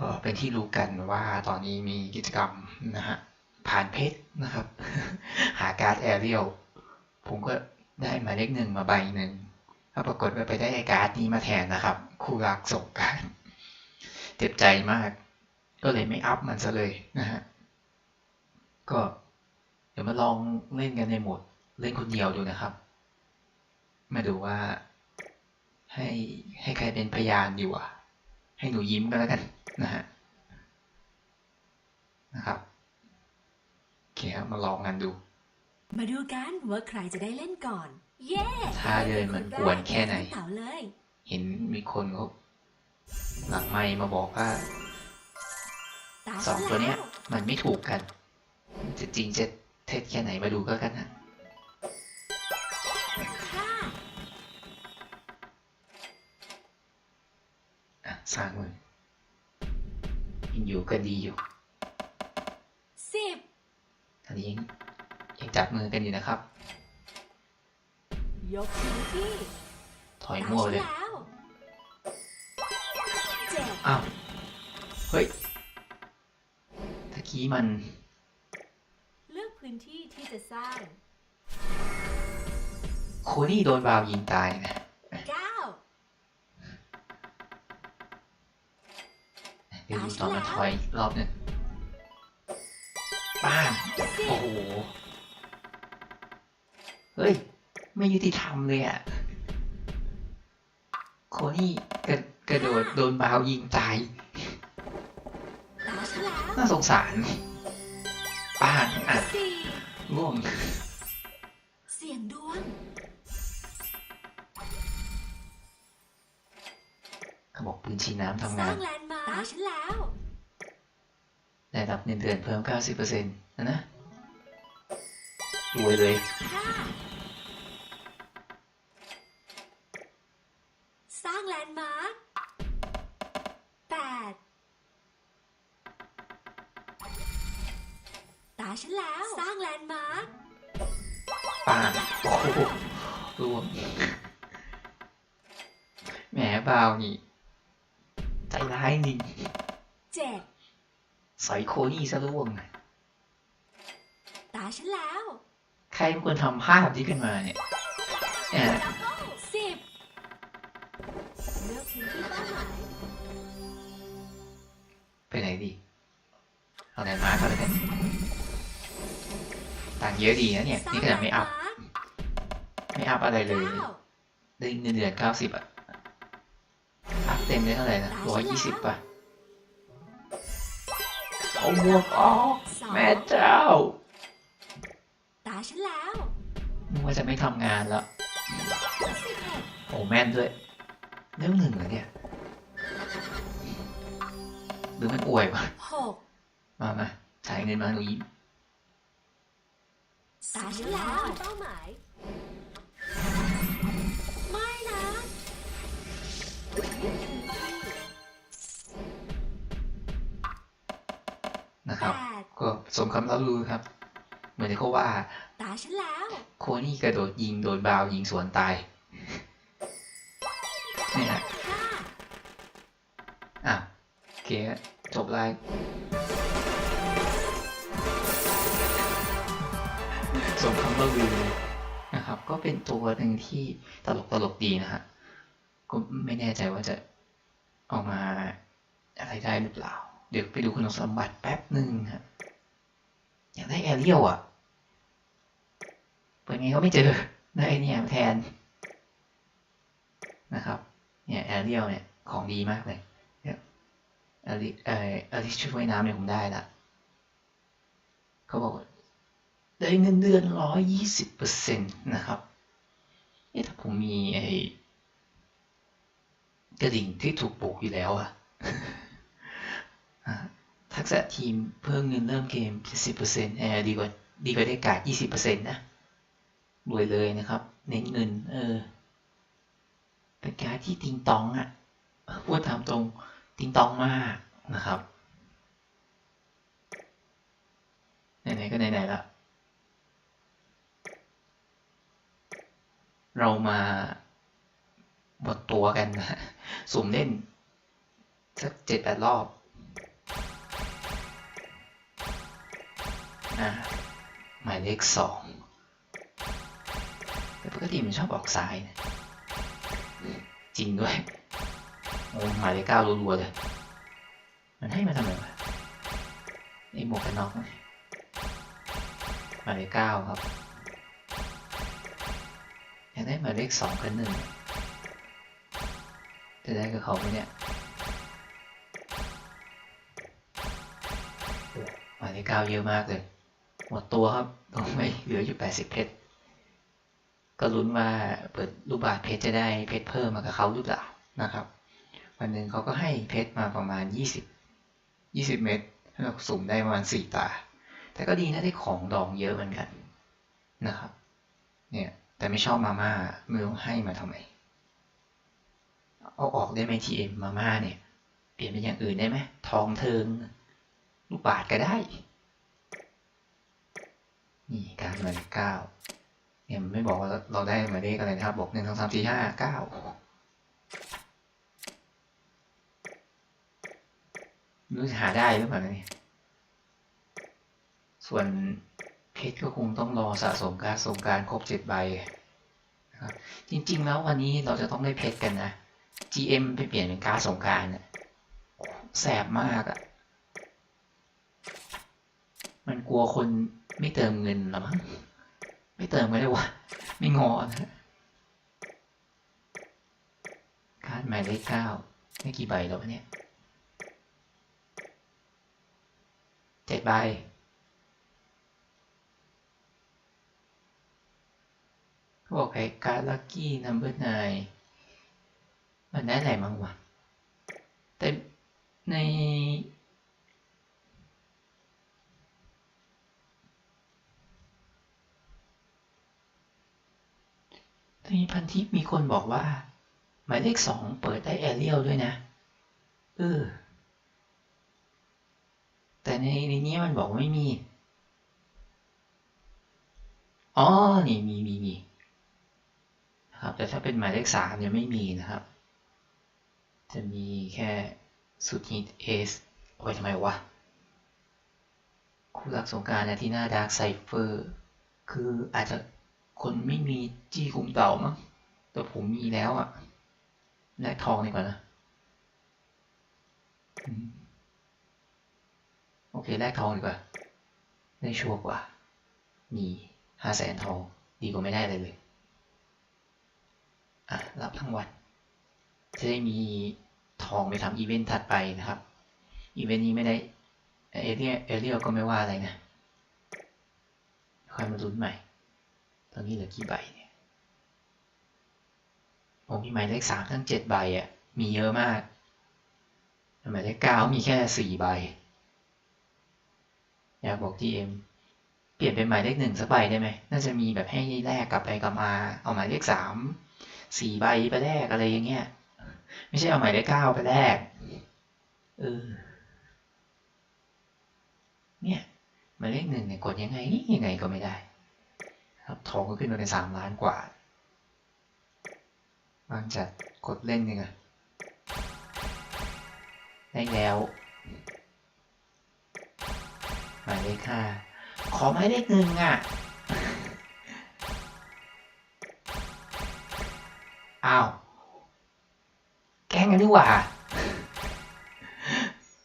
ก็เป็นที่รู้กันว่าตอนนี้มีกิจกรรมนะฮะผ่านเพชรนะครับ หาการ์ดแอเรียลผมก็ได้มาเลขหนึ่งมาใบหนึ่งแล้วปรากฏว่าไปได้ไอการ์ดนี้มาแทนนะครับ คู่รักสงการเจ็บใจมาก ก็เลยไม่อัพมันซะเลยนะฮะก็เดี๋ยวมาลองเล่นกันในโหมดเล่นคนเดียวดูนะครับ มาดูว่าให้ให้ใครเป็นพยานดีกว่าให้หนูยิ้มก็แล้วกัน นะฮะนะครับโอเคครับมาลองกันดู มาดูกันว่าใครจะได้เล่นก่อน เย้ท่าเดินมันกวนแค่ไหน เต่าเลย เห็นมีคนเขาหลังไมค์มาบอกว่าตาสองตัวเนี้ยฉัมันไม่ถูกกัน จะจริงจะเท็จแค่ไหนมาดูก็กันนะแล้วห้าอะสร้างมือยัง อยู่ก็ดีอยู่สิบตอนนี้ยังยังจับมือกันอยู่นะครับ ยกพื้นที่ถอยตามั่วฉันเลยแล้วเจ็ดอ้าวเฮ้ยตะกี้มัน เลือกพื้นที่ที่จะสร้าง โคนี่โดนบาวยิงตายนะ เก้า เดี๋ยวดูตอนมันถอยอีกรอบหนึงป้างสิบโอ้โห เฮ้ย ไม่ยุติธรรมเลยอะโคนี่กระกระโดดโดนบาวยิงตายตาฉันแล้วน่าสงสาร ป้างอะสี่ร่วงเสี่ยงดวงเขาบอกปืนฉีดน้ำทำสงาร้าน งแลนด์มาร์คตาฉันแล้ว ได้รับเงินเดือนเพิ่ม 90%นะนะรวยเลยห้าสร้างแลนด์มาร์คแปดตาฉันแล้ว สร้างแลนด์มาร์คป้างโอ้โหร่วงแหมบาวนี่ใจ ร้ายจริงเจ็ดสอยโคนี่ซะร่วงตาฉันแล้ว ใครเป็นคนทำภาพนี้ขึ้นมาเนี่ยเนี่ยสิบเลือกพื้นที่เป้าหมายไปไหนดีเอาไหนมาร์คเขาเลยกันต่างค์เยอะดีนะเนี่ยสร้างนี่ขนาดไม่อัพแลนด์มาร์คไม่อัพอะไรเลยเก้าได้เงินเดือนเก้าสิบอะอัพ เต็มได้เท่าไหร่นะร้อยยี่สิบป่ะเอาหมวกออกสองแม่เจ้า ตาฉันแล้วนึกว่าจะไม่ทำงานแล้วสิบเอ็ดโอ้แม่นด้วยเรื่องหนึ่งเหรอเนี่ยหรือมันอวยวะหกมามาจ่ายเงินมาหนูยิ้มตาฉันแล้วเป้าหมาย สมคำรับรู้ครับ เหมือนที่เขาว่า ตาฉันแล้ว โคนี่กระโดดยิงโดนบาวยิงสวนตายเนี่ยฮะห้าอะโอเคฮะจบไลน์สมคำรับรู้นะครับ ก็เป็นตัวหนึ่งที่ตลกตลกดีนะฮะก็ไม่แน่ใจว่าจะเออกมาอะไรได้หรือเปล่า เดี๋ยวไปดูคุณสมบัติแป๊บหนึ่งฮะ อยากได้แอเรียลอะ เปิดไงก็ไม่เจอได้เนี่ยแทนนะครับ เนี่ยแอเรียลเนี่ยของดีมากเลยเนี่ยอลิเอ่ออลิชุดว่ายน้ำเนี่ยผมได้ละเขาบอกได้เงินเดือนร้อยยี่สิบเปอร์เซ็นต์นะครับเอ๊ะถ้าผมมีไอ้กระดิ่งที่ถูกปลูกอยู่แล้วอะ ทักษะทีมเพิ่มเงินเริ่มเกม 70%แอร์ดีกว่าดีกว่าได้การ์ด20%นะรวยเลยนะครับ เน้นเงิน เออเป็นการที่ติงตองอะพูดตามตรงติงตองมากนะครับไหนๆก็ไหนๆละเรามาบดตัวกันนะสุ่มเล่น สักเจ็ดแปดรอบ อ่าหมายเลขสองแต่ปกติมันชอบออกซ้ายนะจริงด้วยโอ้หมายเลขเก้ารัวๆเลย มันให้มาทำไมวะไอหมวกกันน็อกหมายเลขเก้าครับ อยากได้หมายเลขสองกับหนึ่งจะได้กับเขาไหมเนี่ยหมายเลขเก้าเยอะมากเลย หมดตัวครับตรงไม่เหลืออยู่แปดสิบเพชรก็ลุ้นว่าเปิดลูกบาศก์เพชรจะได้เพชรเพิ่มมากับเขาหรือเปล่านะครับ วันหนึ่งเขาก็ให้เพชรมาประมาณยี่สิบยี่สิบเม็ดให้เราสุ่มได้ประมาณสี่ตา แต่ก็ดีนะได้ของดองเยอะเหมือนกันนะครับ เนี่ยแต่ไม่ชอบมาม่าไม่รู้ให้มาทำไม เอาออกได้ไหมทีเอ็มมาม่าเนี่ย เปลี่ยนเป็นอย่างอื่นได้ไหมทองเทิงลูกบาทก็ได้ นี่การหมายเลขเก้าเนี่ยมันไม่บอกว่าเราได้หมายเลขอะไรนะครับบอกหนึ่งสองสามสี่ห้าเก้ารู้จะหาได้หรือเปล่าเนี่ยส่วนเพชรก็คงต้องรอสะสมการสงการครบเจ็ดใบนะครับจริง ๆ แล้ววันนี้เราจะต้องได้เพชรกันนะ GM ไปเปลี่ยนเป็นการสงการเนี่ยแสบมากอะ่ะ มันกลัวคน ไม่เติมเงินหรอมั้งไม่เติมก็ได้วะไม่งอนะการ์ดหมายเลขเก้าไม่กี่ใบแล้ววะเนี่ยเจ็ดใบเขาบอกไอ้การ์ดลัคกี้นัมเบอร์ไนมันได้อะไรมั้งวะแต่ใน ในพันทิปมีคนบอกว่า หมายเลขสองเปิดได้แอเรียลด้วยนะเออแต่ในในนี้มันบอกไม่มี อ๋อ นี่มีมีมีครับ แต่ถ้าเป็นหมายเลขสามยังไม่มีนะครับ จะมีแค่สุดฮิตเอสโอ้ยทำไมวะ คู่รักสงการนะที่หน้าดาร์กไซเฟอร์ คืออาจจะ คนไม่มีจี้คุมเต่ามั้งแต่ผมมีแล้วอะแลกทองดีกว่านะโอเคแลกทองดีกว่า ได้ชัวร์กว่า มีห้าแสนทอง ดีกว่าไม่ได้เลยเลยอะ รับทั้งวัน จะได้มีทองไปทำอีเวนต์ถัดไปนะครับ อีเวนต์นี้ไม่ได้ เอเรียเอเรียก็ไม่ว่าอะไรนะ ค่อยมาลุ้นใหม่ ตอนนี้เหลือกี่ใบเนี่ยโอ้มีหมายเลขสามทั้งเจ็ดใบอะ มีเยอะมาก หมายเลขเก้ามีแค่สี่ใบ อยากบอกทีเอ็มเปลี่ยนเป็นหมายเลขหนึ่งสักใบได้ไหม น่าจะมีแบบให้แลกกลับไปกลับมา เอาหมายเลขสามสี่ใบไปแลกอะไรอย่างเงี้ย ไม่ใช่เอาหมายเลขเก้าไปแลก เออ เนี่ยหมายเลขหนึ่งเนี่ยกดยังไงยังไงก็ไม่ได้ ครับทองก็ขึ้นมาเป็นสามล้านกว่าบางจัดกดเล่นยังไงได้แล้วหมายเลขห้าขอหมายเลขหนึ่งอะอ้าวแกล้งกันดีกว่า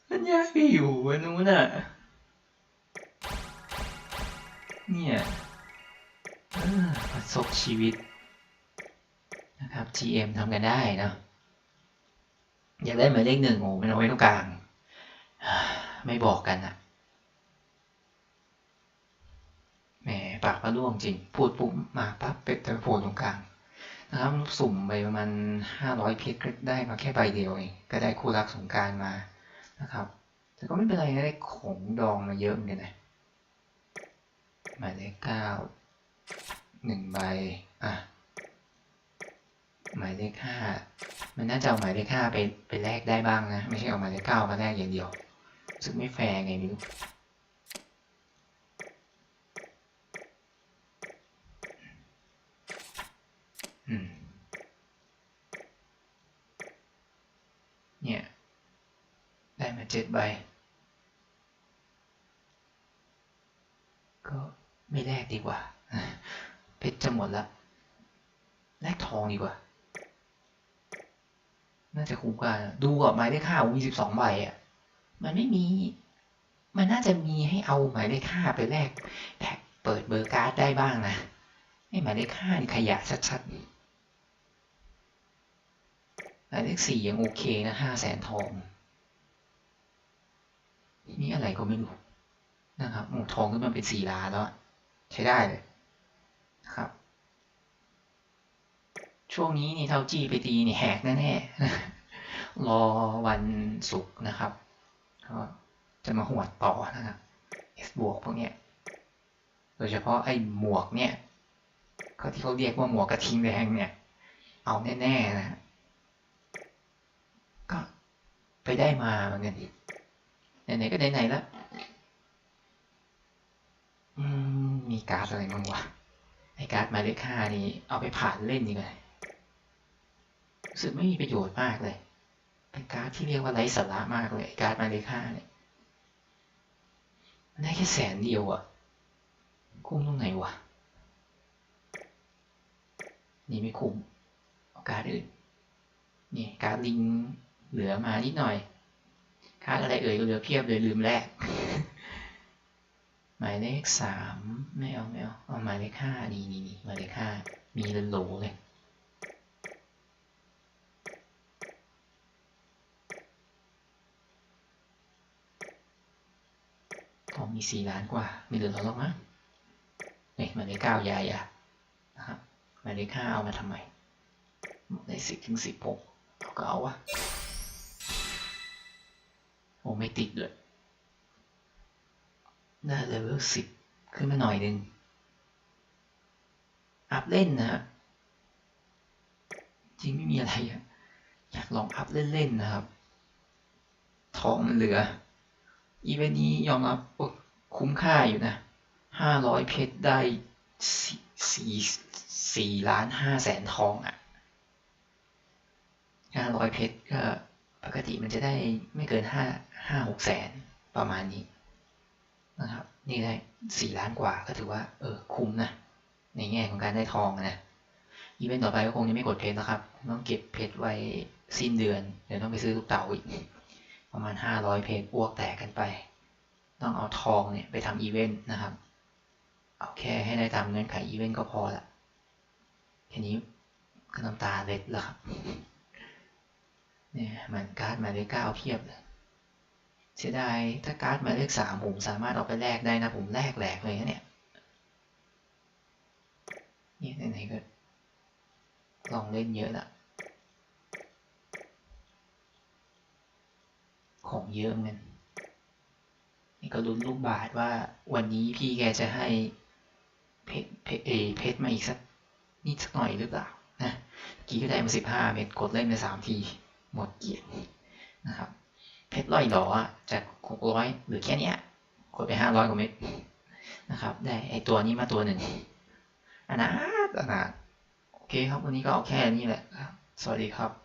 มันยากไปอยู่วันนู้นอะเนี่ย ประสบชีวิตนะครับ GM ทำกันได้นะอยากได้หมายเลขหนึ่งโอ้มันเอาไว้ตรงกลาง ไม่บอกกันอะแหมปากก็ร่วงจริง พูดปุ๊บมาปั๊บเป็ดแต่โผล่ตรงกลางนะครับสุ่มไปประมาณห้าร้อยเพชรก็ได้มาแค่ใบเดียวเองก็ได้คู่รักสงการมานะครับ แต่ก็ไม่เป็นไรนะได้ของดองมาเยอะเหมือนกันนะหมายเลขเก้า หนึ่งใบ อะ หมายเลขห้ามันน่าจะเอาหมายเลขห้าไปไปแลกได้บ้างนะ ไม่ใช่เอาหมายเลขเก้ามาแลกอย่างเดียวรู้สึกไม่แฟร์ไงไม่รู้เนี่ย ได้มาเจ็ดใบ ก็ไม่แลกดีกว่า พชรจะหมดละแลกทองดีกว่า น่าจะคุ้มกว่าดูก่อนหมายเลขห้ามีสิบสองใบอะ มันไม่มี มันน่าจะมีให้เอาหมายเลขห้าไปแลกแพ็คเปิดเบอร์การ์ดได้บ้างนะไอ้หมายเลขห้านี่ขยะชัดๆหมายเลขสี่ยังโอเคนะห้าแสนทองนี่อะไรก็ไม่รู้นะครับโอ้ทองขึ้นมาเป็นสี่ล้านแล้ว ใช้ได้เลย นะครับ ช่วงนี้นี่เท่าจี้ไปตีนี่แหกแน่ๆรอวันศุกร์นะครับก็จะมาหวดต่อนะครับ S บวกพวกเนี้ยโดยเฉพาะไอ้หมวกเนี่ยเขาที่เขาเรียกว่าหมวกกระทิงแดงเนี่ย เอาแน่ๆนะฮะก็ไปได้มาเหมือนกันไหนๆก็ไหนๆแล้วมมีการอะไรบ้างวะ ไอ้การ์ดหมายเลขห้านี่เอาไปผ่านเล่นดีกว่ารู้สึกไม่มีประโยชน์มากเลยเป็นการ์ดที่เรียกว่าไร้สาระมากเลยไอการ์ดหมายเลขห้าเนี่ยได้แค่แสนเดียวอะคุ้มตรงไหนวะนี่ไม่คุ้มเอาการ์ดอื่นนี่การ์ดลิงเหลือมานิดหน่อยการ์ดอะไรเอ่ยก็เหลือเพียบเลยลืมแลก มายเลขสามไม่เอาไม่เอาเอาหมายเลขห้านี่นี่นี่หมายเลขห้ามีเลนโหลเลยทองมีสี่ล้านกว่า ไม่เหลือหรอกมั้งนี่หมายเลขเก้ายายอะนะครับหมายเลขห้าเอามาทำไมได้สิบถึงสิบหกเอาก็เอาวะโอ้ไม่ติดด้วย ได้เลเวลสิบขึ้นมาหน่อยหนึ่งอัพเล่นนะจริงไม่มีอะไรอะอยากลองอัพเล่นๆนะครับ ทองมันเหลือ อีเวนต์นี้ยอมรับว่าคุ้มค่าอยู่นะห้าร้อยเพชรได้สี่สี่สี่ล้านห้าแสนทองอะ่ะห้าร้อยเพชรก็ปกติมันจะได้ไม่เกินห้าห้าหกแสนประมาณนี้ นะครับ นี่ได้สี่ล้านกว่าก็ถือว่าเออคุ้มนะ ในแง่ของการได้ทองนะอีเวนต์ต่อไปก็คงจะไม่กดเพชรนะครับ ต้องเก็บเพชรไว้สิ้นเดือน เดี๋ยวต้องไปซื้อลูกเต๋าอีก ประมาณห้าร้อยเพจอ้วกแตกกันไป ต้องเอาทองเนี่ยไปทำอีเวนต์นะครับ เอาแค่ให้ได้ตามเงื่อนไขอีเวนต์ก็พอละแค่นี้ก็น้ำตาเล็ดแล้วครับเนี่ยมันการ์ดมายเลขเก้าเพียบเลย เสียดายถ้าการ์ดหมายเลขสามผมสามารถเอาไปแลกได้นะ ผมแลกแหลกเลยนะเนี่ยเนี่ยไหนๆก็ลองเล่นเยอะละของเยอะเหมือนกันนี่ก็ลุ้นลูกบาทว่าวันนี้พี่แกจะให้เพชรเพชรเอเพชรมาอีกสักนิดสักหน่อยหรือเปล่านะ กี้ก็ได้มาสิบห้าเม็ดกดเล่นไปสามที หมดเกียรตินะครับ เพชรลอยหลออจากหกร้อยหรือแค่เนี้ยกดไปห้าร้อยกว่าเม็ดนะครับ ได้ไอตัวนี้มาตัวหนึ่งอนาถอนาถโอเคครับ วันนี้ก็เอาแค่นี้แหละ สวัสดีครับ